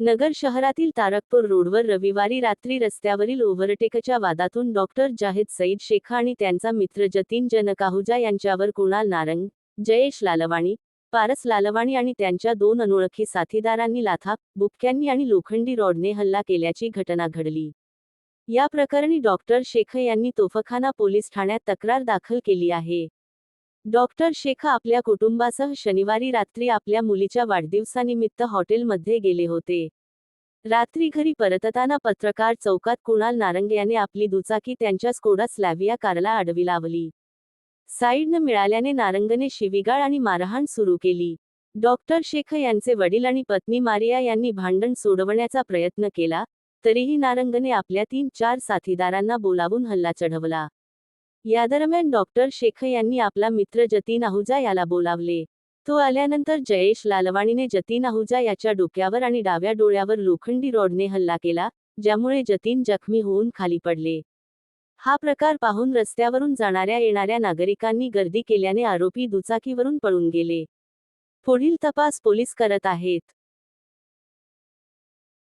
नगर शहरातील तारकपूर रोडवर रविवारी रात्री रस्त्यावरील ओव्हरटेकच्या वादातून डॉक्टर जाहिद सईद शेखा आणि त्यांचा मित्र जतीन जनकाहुजा यांच्यावर कुणाल नारंग जयेश लालवाणी पारस लालवाणी आणि त्यांच्या दोन अनोळखी साथीदारांनी लाथा बुबक्यांनी आणि लोखंडी रॉडने हल्ला केल्याची घटना घडली. या प्रकरणी डॉक्टर शेख यांनी तोफखाना पोलीस ठाण्यात तक्रार दाखल केली आहे. डॉक्टर शेख आपल्या कुटुंबासह शनिवारी रात्री आपल्या मुलीच्या वाढदिवसानिमित्त हॉटेलमध्ये गेले होते. रात्री घरी परतताना पत्रकार चौकात कुणाल नारंग याने आपली दुचाकी त्यांच्या स्कोडा स्लॅव्हिया कारला आडवी लावली. साईडनं मिळाल्याने नारंगने शिवीगाळ आणि मारहाण सुरू केली. डॉक्टर शेख यांचे वडील आणि पत्नी मारिया यांनी भांडण सोडवण्याचा प्रयत्न केला तरीही नारंगने आपल्या तीन चार साथीदारांना बोलावून हल्ला चढवला. या दरम्यान डॉक्टर शेख यांनी आपला मित्र जतीन आहुजा याला बोलावले. तो आल्यानंतर जयेश लालवाणीने जतीन आहुजा याच्या डोक्यावर आणि डाव्या डोळ्यावर लोखंडी रॉडने हल्ला केला ज्यामुळे जतीन जखमी होऊन खाली पडले. हा प्रकार पाहून रस्त्यावरून जाणाऱ्या येणाऱ्या नागरिकांनी गर्दी केल्याने आरोपी दुचाकीवरून पळून गेले. पुढील तपास पोलीस करत आहेत.